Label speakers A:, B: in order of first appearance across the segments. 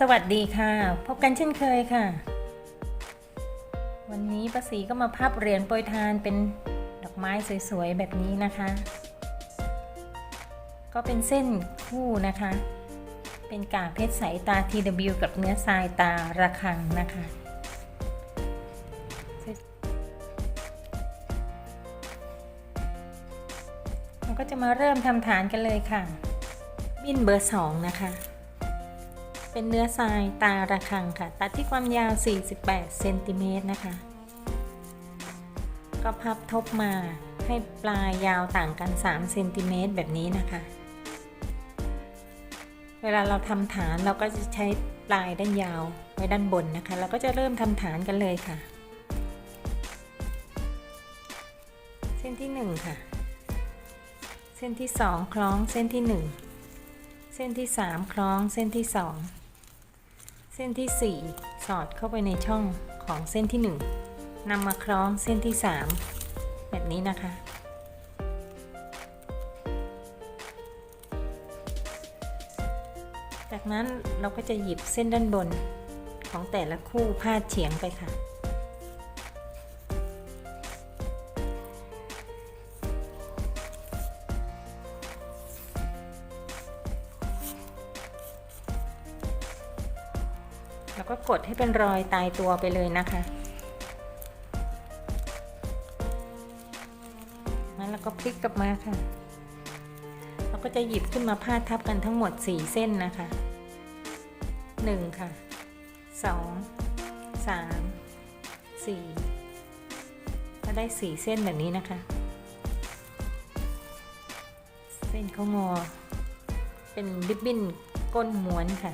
A: สวัสดีค่ะ พบกันเช่นเคยค่ะ วันนี้ป้าสีก็มาพับเหรียญโปรยทานเป็นดอกไม้สวยๆ แบบนี้นะคะ ก็เป็นเส้นคู่นะคะ เป็นกาเพชรใสตา TW กับเนื้อทรายตาระคังนะคะ เราก็จะมาเริ่มทำฐานกันเลยค่ะ บินเบอร์สองนะคะ เป็นเนื้อทรายตาระคังค่ะ ตัดที่ความยาว 48 เซนติเมตรนะคะ ก็พับทบมาให้ปลายยาวต่างกัน 3 เซนติเมตรแบบนี้นะคะ เวลาเราทำฐานเราก็จะใช้ปลายด้านยาวไว้ด้านบนนะคะ เราก็จะเริ่มทำฐานกันเลยค่ะ เส้นที่ 1 ค่ะ เส้นที่ 2 คล้องเส้นที่ 1 เส้นที่ 3 คล้องเส้นที่ 2 ส้นที่ 4 สอดเข้าไปในช่องของเส้นที่ 1นำมาคล้องเส้นที่ 3 แบบนี้นะคะ จากนั้นเราก็จะหยิบเส้นด้านบนของแต่ละคู่พาดเฉียงไปค่ะ ก็กดให้เป็นรอยตายตัวไปเลยนะคะนั้นเราก็พลิกกลับมาค่ะ เราก็จะหยิบขึ้นมาพาดทับกันทั้งหมด 4 เส้นนะคะ 1 ค่ะ 2 3 4 ก็ได้ 4 เส้นแบบนี้นะคะ เส้นเขางอ เป็นริบบิ้นก้นม้วนค่ะ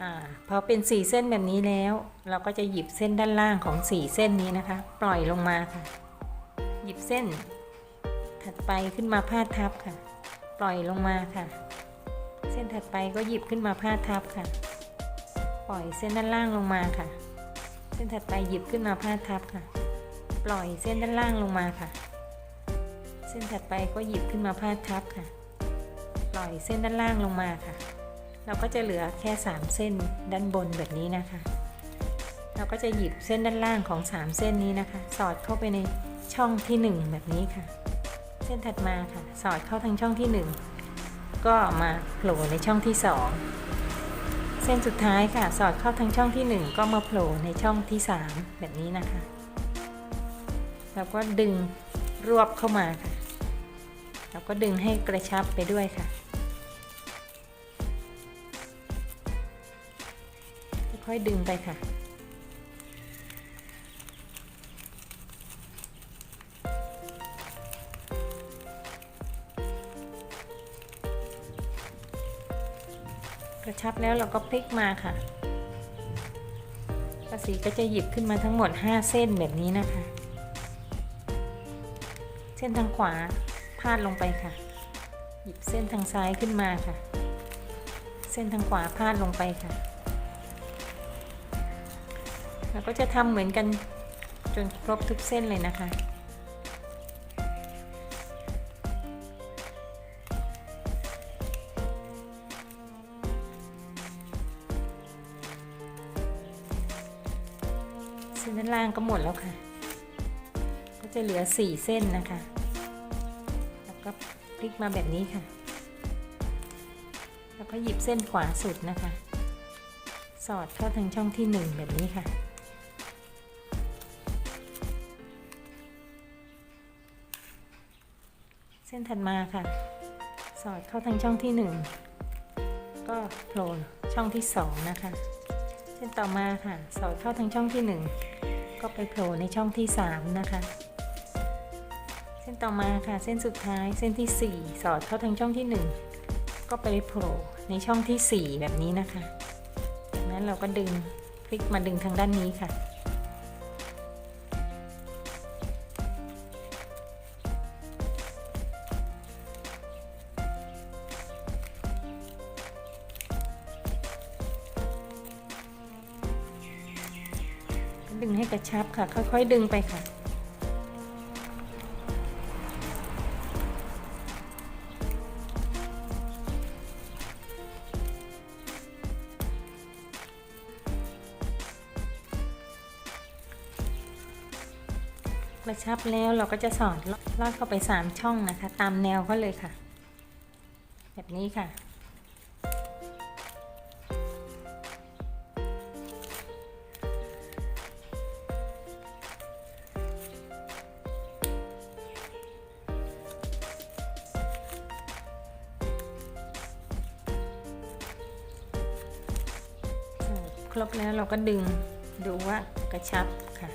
A: อ่าพอเป็น 4 เส้นแบบนี้แล้ว เราก็จะหยิบเส้นด้านล่างของ 4 เส้นนี้นะคะ ปล่อยลงมาค่ะ หยิบเส้น ถัดไปขึ้นมาพาดทับค่ะ ปล่อยลงมาค่ะ เส้นถัดไปก็หยิบขึ้นมาพาดทับค่ะ ปล่อยเส้นด้านล่างลงมาค่ะ เส้นถัดไปหยิบขึ้นมาพาดทับค่ะ ปล่อยเส้นด้านล่างลงมาค่ะ เส้นถัดไปก็หยิบขึ้นมาพาดทับค่ะ ปล่อยเส้นด้านล่างลงมาค่ะ เราก็จะเหลือแค่ 3 เส้นด้านบนแบบนี้นะคะ เราก็จะหยิบเส้นด้านล่างของ 3 เส้นนี้นะคะ สอดเข้าไปในช่องที่ 1 แบบนี้ค่ะ เส้นถัดมาค่ะ สอดเข้าทางช่องที่ 1 ก็มาโผล่ในช่องที่ 2 เส้นสุดท้ายค่ะ สอดเข้าทางช่องที่ 1 ก็มาโผล่ในช่องที่ 3 แบบนี้นะคะแล้วก็ดึงรวบเข้ามาค่ะแล้วก็ดึงให้กระชับไปด้วยค่ะ ค่อยๆดึงไปค่ะ กระชับแล้วเราก็พลิกมาค่ะป้าสีก็จะหยิบขึ้นมาทั้งหมด 5 เส้นแบบนี้นะคะ เส้นทางขวาพาดลงไปค่ะ หยิบเส้นทางซ้ายขึ้นมาค่ะ เส้นทางขวาพาดลงไปค่ะ เราก็จะทำเหมือนกันจนครบทุกเส้นเลยนะคะ เส้นด้านล่างก็หมดแล้วค่ะ ก็จะเหลือ 4 เส้นนะคะ แล้วก็พลิกมาแบบนี้ค่ะ แล้วก็หยิบเส้นขวาสุดนะคะ สอดเข้าทางช่องที่ 1 แบบนี้ค่ะ นถัดมาค่ะ สอดเข้าทางช่องที่ 1 ก็โผล่ช่องที่ 2 นะคะ เส้นต่อมาค่ะ สอดเข้าทางช่องที่ 1 ก็ไปโผล่ในช่องที่ 3 นะคะ เส้นต่อมาค่ะ เส้นสุดท้ายเส้นที่ 4 สอดเข้าทางช่องที่ 1 ก็ไปโผล่ในช่องที่ 4 แบบนี้นะคะ จากนั้นเราก็ดึงพลิกมาดึงทางด้านนี้ค่ะ งให้กระชับค่ะ ค่อย ๆ ดึงไปค่ะ กระชับแล้วเราก็จะสอดลอดเข้าไป 3 ช่องนะคะ ตามแนวเขาเลยค่ะ แบบนี้ค่ะ ก็ดึงดูว่ากระชับค่ะ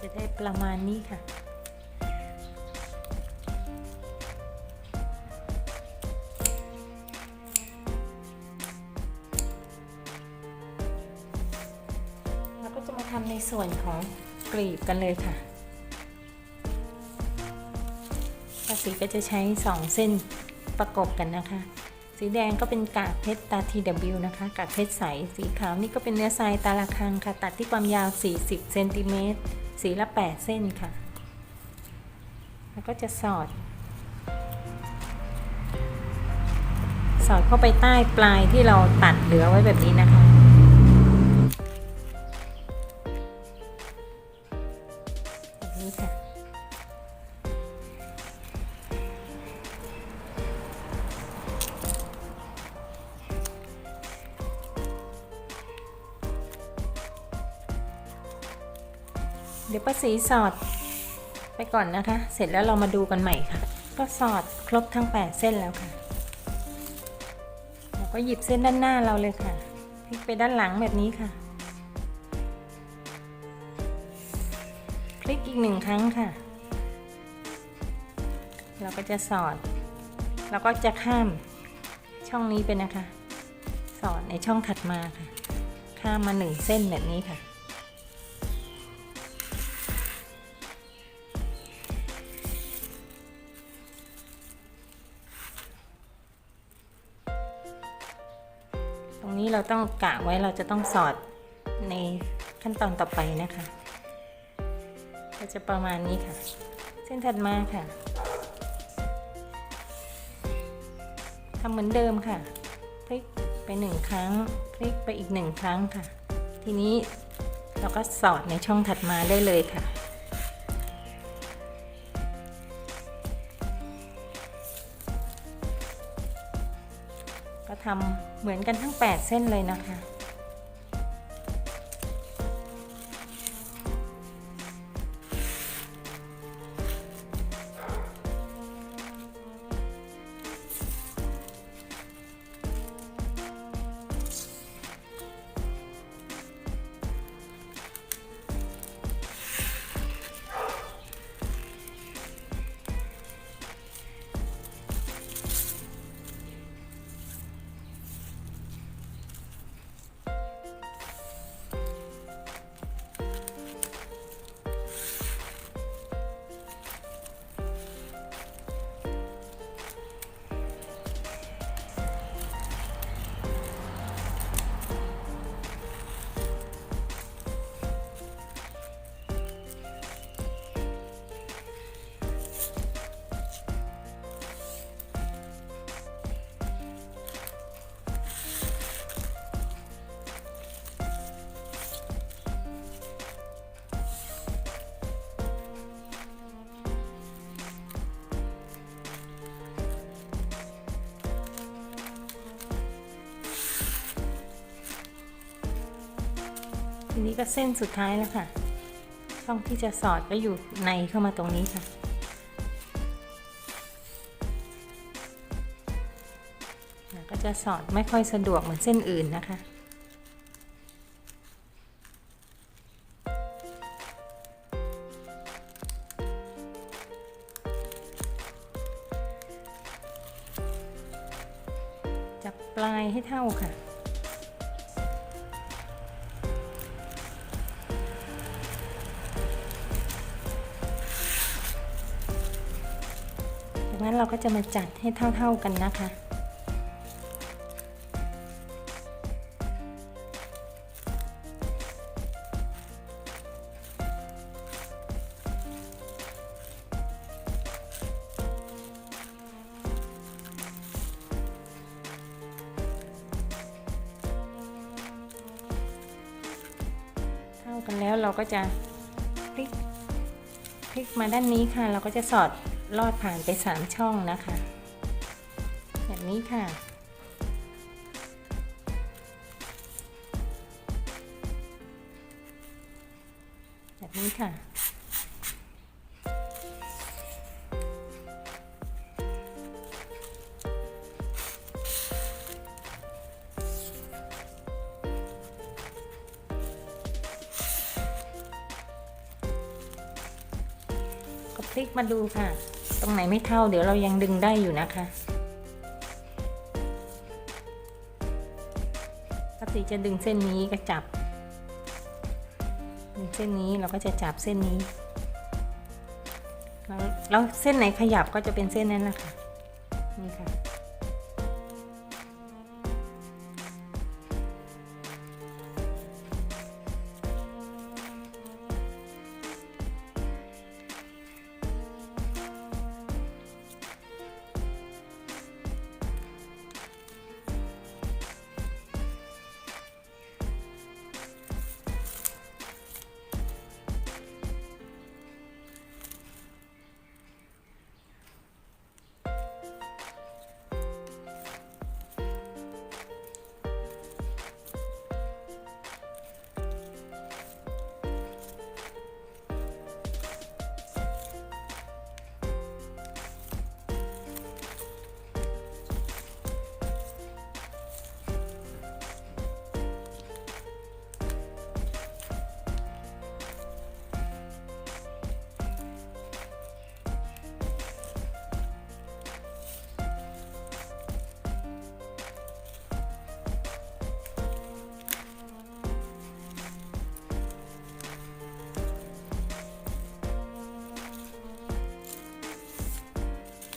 A: จะได้ประมาณนี้ค่ะเราก็จะมาทำในส่วนของกลีบกันเลยค่ะ ภาษีก็จะใช้ 2 เส้นประกบกันนะคะ สีแดงก็เป็นกากเพชรตา TW นะคะกากเพชรใส สีขาวนี่ก็เป็นเนื้อทรายตาละคังค่ะ ตัดที่ความยาว 40เซนติเมตรสีละ 8 เส้นค่ะ แล้วก็จะสอด สอดเข้าไปใต้ปลายที่เราตัดเหลือไว้แบบนี้นะคะ สีสอด ไปก่อนนะคะ เสร็จแล้วเรามาดูกันใหม่ค่ะ ก็สอดครบทั้ง 8 เส้นแล้วค่ะเราก็หยิบเส้นด้านหน้าเราเลยค่ะพลิกไปด้านหลังแบบนี้ค่ะ คลิกอีกหนึ่งครั้งค่ะ เราก็จะสอดแล้วก็จะข้ามช่องนี้ไปนะคะ สอดในช่องถัดมาค่ะ ข้ามมาหนึ่งเส้นแบบนี้ค่ะ เราต้องกะไว้เราจะต้องสอดในขั้นตอนต่อไปนะคะ ก็จะประมาณนี้ค่ะ เส้นถัดมาค่ะทำเหมือนเดิมค่ะ พลิกไปหนึ่งครั้ง พลิกไปอีกหนึ่งครั้งค่ะ ทีนี้เราก็สอดในช่องถัดมาได้เลยค่ะ ทำเหมือนกันทั้ง 8 เส้นเลยนะคะ นี้ก็เส้นสุดท้ายแล้วค่ะช่องที่จะสอดก็อยู่ในเข้ามาตรงนี้ค่ะ ก็จะสอดไม่ค่อยสะดวกเหมือนเส้นอื่นนะคะ จับปลายให้เท่าค่ะ เราก็จะมาจัดให้เท่า ๆกันนะคะ เท่ากันแล้วเราก็จะพลิกพลิกมาด้านนี้ค่ะ เราก็จะสอด ลอดผ่านไปสามช่องนะคะ แบบนี้ค่ะ แบบนี้ค่ะก็พลิกมาดูค่ะ รงไหนไม่เท่า เดี๋ยวเรายังดึงได้อยู่นะคะปกติจะดึงเส้นนี้ก็จับ ดึงเส้นนี้เราก็จะจับเส้นนี้ แล้วเส้นไหนขยับก็จะเป็นเส้นนั้นแหละค่ะ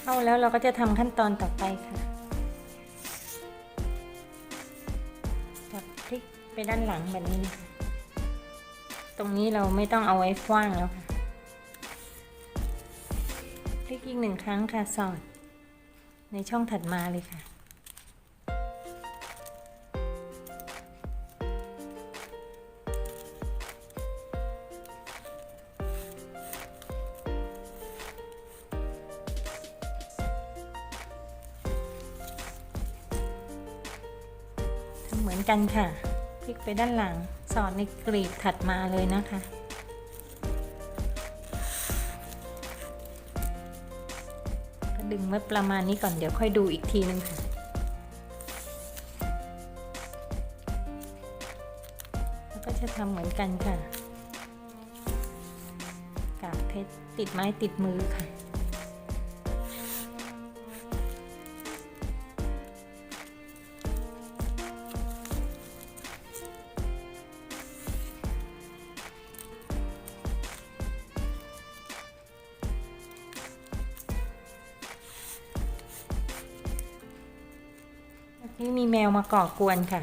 A: เข้าแล้วเราก็จะทำขั้นตอนต่อไปค่ะจับพลิกไปด้านหลังแบบนี้นะคะตรงนี้เราไม่ต้องเอาไว้กว้างแล้วค่ะพลิกอีกหนึ่งครั้งค่ะสอดในช่องถัดมาเลยค่ะ อนกันค่ะพลิกไปด้านหลังสอดในกรีบถัดมาเลยนะคะก็ดึงไว้ประมาณนี้ก่อนเดี๋ยวค่อยดูอีกทีนึงค่ะแล้วก็จะทำเหมือนกันค่ะกากเพชรติดไม้ติดมือค่ะ นี่มีแมวมาก่อกวนค่ะ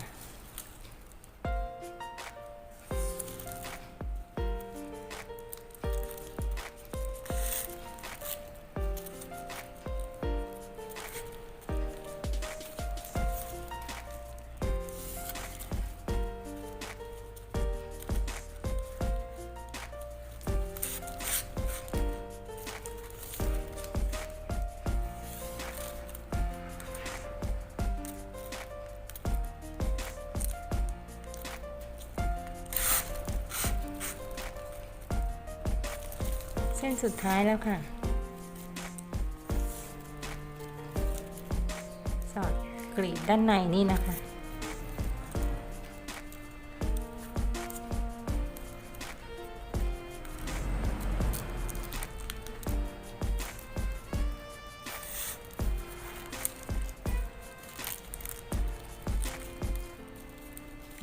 A: สุดท้ายแล้วค่ะ สอดกรีดด้านในนี่นะคะ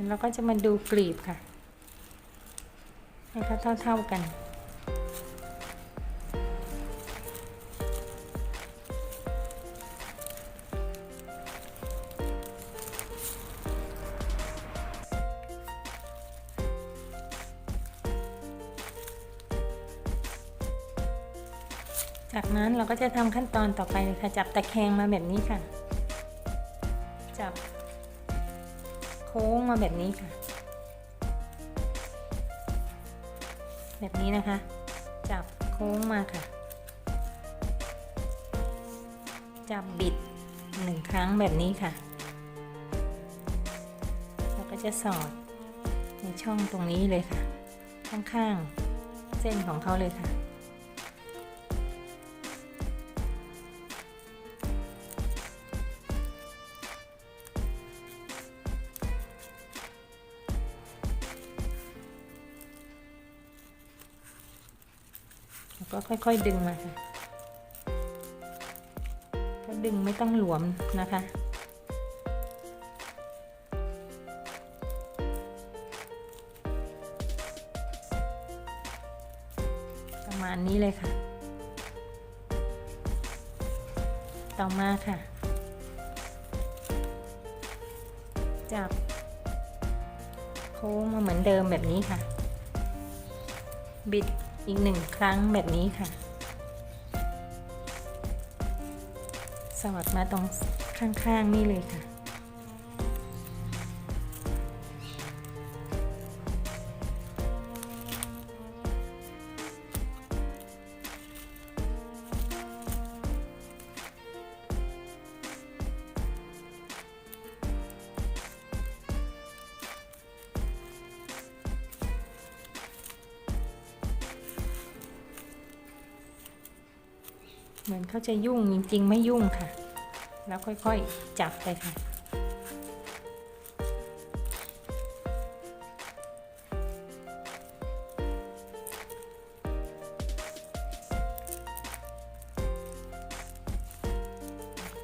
A: แล้วก็จะมาดูกลีบค่ะ ให้เขาเท่าๆกัน ก็จะทำขั้นตอนต่อไปเลยค่ะ จับตะแคงมาแบบนี้ค่ะ จับ โค้งมาแบบนี้ค่ะ แบบนี้นะคะ จับโค้งมาค่ะ จับบิดหนึ่งครั้งแบบนี้ค่ะ แล้วก็จะสอดในช่องตรงนี้เลยค่ะ ข้างๆ เส้นของเขาเลยค่ะ ค่อยๆดึงมาค่ะก็ดึงไม่ต้องหลวมนะคะ ประมาณนี้เลยค่ะ ต่อมาค่ะ จับโค้งมาเหมือนเดิมแบบนี้ค่ะ บิด อีกหนึ่งครั้งแบบนี้ค่ะ สอดมาตรงข้างๆนี่เลยค่ะ เหมือนเขาจะยุ่งจริงๆ ไม่ยุ่งค่ะ แล้วค่อยๆ จับไปค่ะ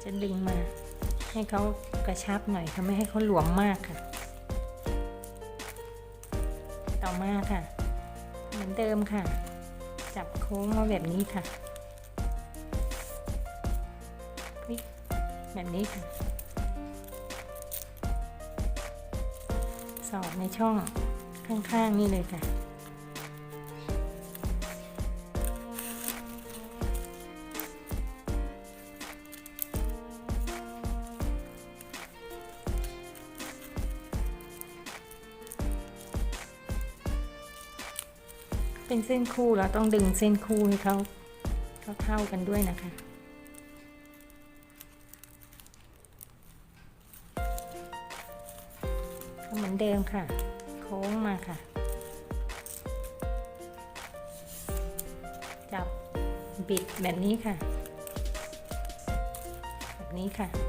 A: จะดึงมาให้เขากระชับหน่อยค่ะไม่ให้เขาหลวมมากค่ะ ต่อมาค่ะ เหมือนเดิมค่ะ จับโค้งมาแบบนี้ค่ะ แบบนี้ค่ะ สอดในช่องข้างๆนี่เลยค่ะเป็นเส้นคู่เราต้องดึงเส้นคู่ให้เขาเขาเท่ากันด้วยนะคะ อนเดิมค่ะ โค้งมาค่ะ จับบิดแบบนี้ค่ะ แบบนี้ค่ะ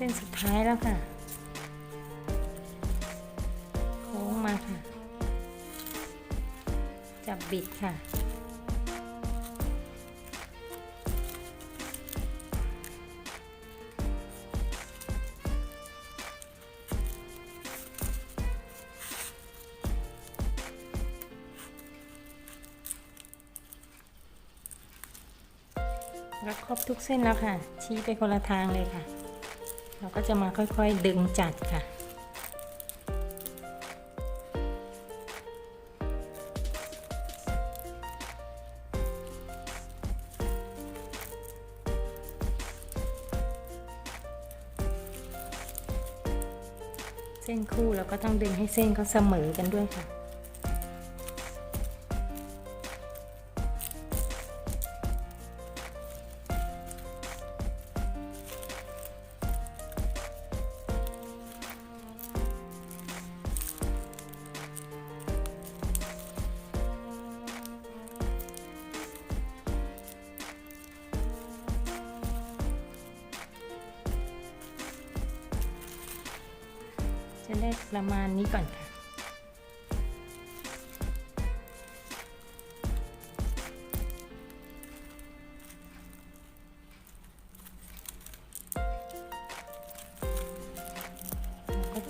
A: เส้นสุดท้ายแล้วค่ะ โค้งมาค่ะ จับบิดค่ะแล้วครบทุกเส้นแล้วค่ะ ชี้ไปคนละทางเลยค่ะ เราก็จะมาค่อยๆดึงจัดค่ะ เส้นคู่เราก็ต้องดึงให้เส้นเขาเสมอกันด้วยค่ะจะ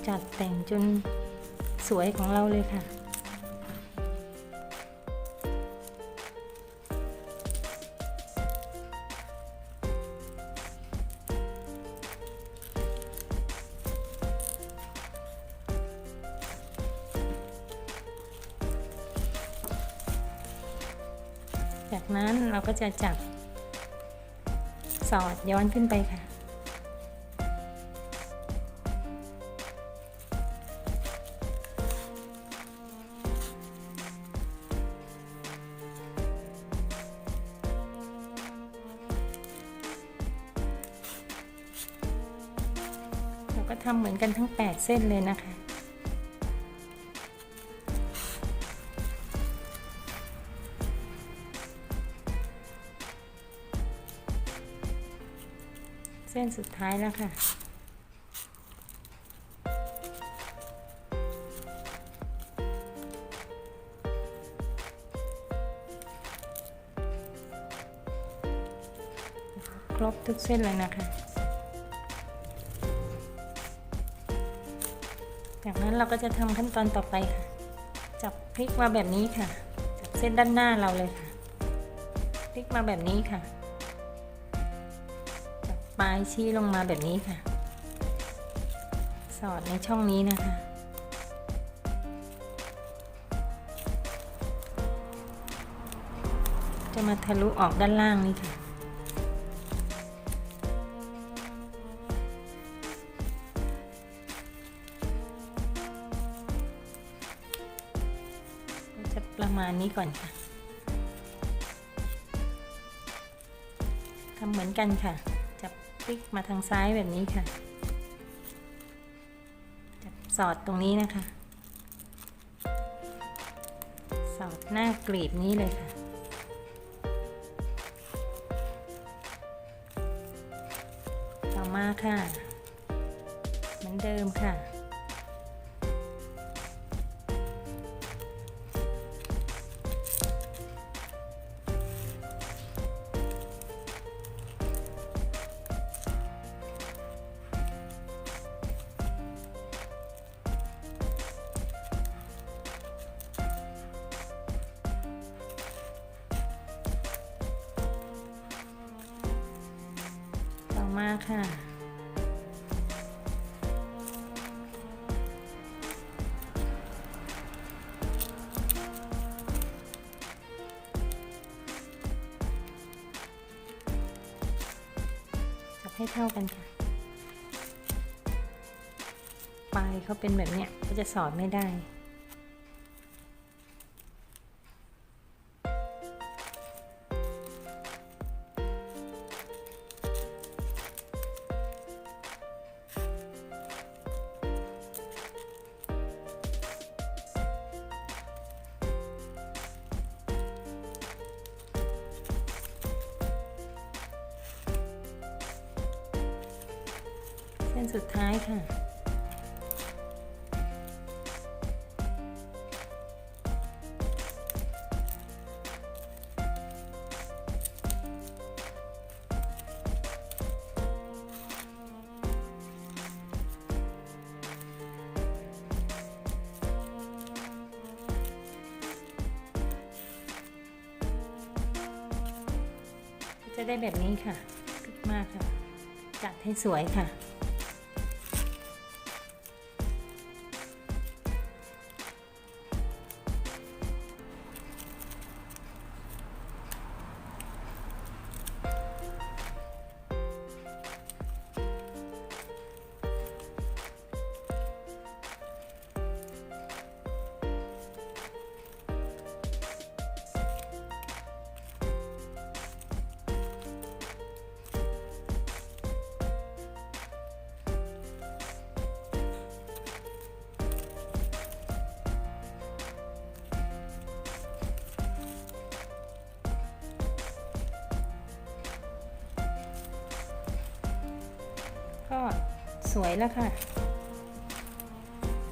A: จัดแต่งจนสวยของเราเลยค่ะ จากนั้นเราก็จะจับสอดย้อนขึ้นไปค่ะ ก็ทำเหมือนกันทั้ง 8 เส้นเลยนะคะเส้นสุดท้ายแล้วค่ะ ครบทุกเส้นเลยนะคะ นั้นเราก็จะทำขั้นตอนต่อไปค่ะ จับพลิกมาแบบนี้ค่ะ จับเส้นด้านหน้าเราเลยค่ะ พลิกมาแบบนี้ค่ะ จับปลายชี้ลงมาแบบนี้ค่ะ สอดในช่องนี้นะคะจะมาทะลุออกด้านล่างนี่ค่ะ นี้ก่อนค่ะทำเหมือนกันค่ะ จับพลิกมาทางซ้ายแบบนี้ค่ะ จับสอดตรงนี้นะคะ สอดหน้ากลีบนี้เลยค่ะต่อมาค่ะ ค่ะ จับให้เท่ากันค่ะ ปลายเขาเป็นแบบเนี้ยก็จะสอดไม่ได้ สุดท้ายค่ะ จะได้แบบนี้ค่ะพิกมากค่ะ จัดให้สวยค่ะ สวยแล้วค่ะ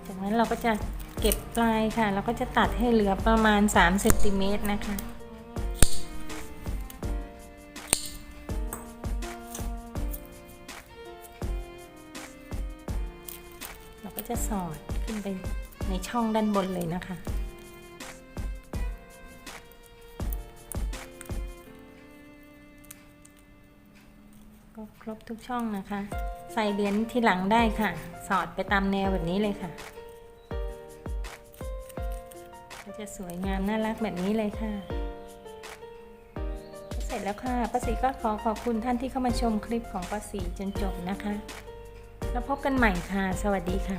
A: จากนั้นเราก็จะเก็บปลายค่ะ เราก็จะตัดให้เหลือประมาณ3เซนติเมตรนะคะเราก็จะสอดขึ้นไปในช่องด้านบนเลยนะคะ ก็ครบทุกช่องนะคะ ใส่เหรียญที่หลังได้ค่ะ สอดไปตามแนวแบบนี้เลยค่ะก็จะสวยงามน่ารักแบบนี้เลยค่ะ เสร็จแล้วค่ะป้าสีก็ขอขอบคุณท่านที่เข้ามาชมคลิปของป้าสีจนจบนะคะ แล้วพบกันใหม่ค่ะ สวัสดีค่ะ